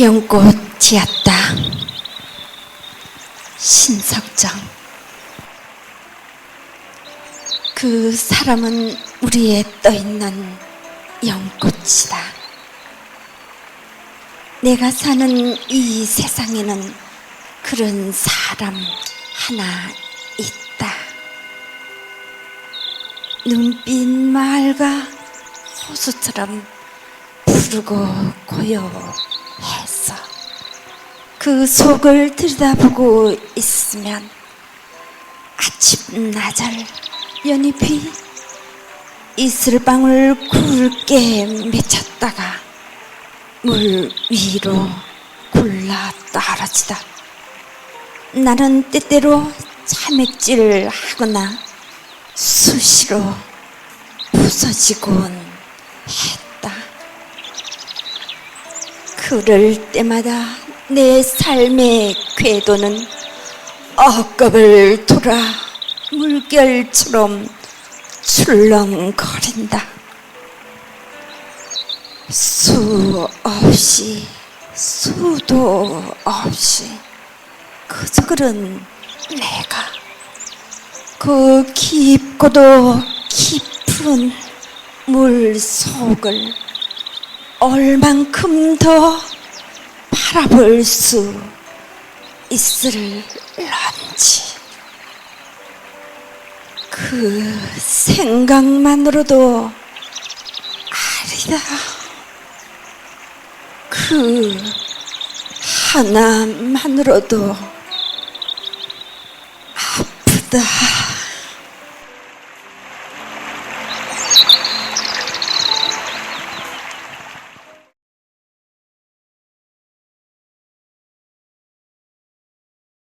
연꽃이었다. 신석정. 그 사람은 우리에 떠있는 연꽃이다. 내가 사는 이 세상에는 그런 사람 하나 있다. 눈빛 맑아 호수처럼 푸르고 고요해서 그 속을 들여다보고 있으면 아침 나절 연잎이 이슬방울 굵게 맺혔다가 물 위로 굴러 떨어지다. 나는 때때로 차맥질 하거나 수시로 부서지곤 했다. 그럴 때마다 내 삶의 궤도는 억겁을 돌아 물결처럼 출렁거린다. 수 없이 수도 없이 그저 그런 내가 그 깊고도 깊은 물 속을 얼만큼 더 바라볼 수 있을런지. 그 생각만으로도 아리다. 그 하나만으로도 아프다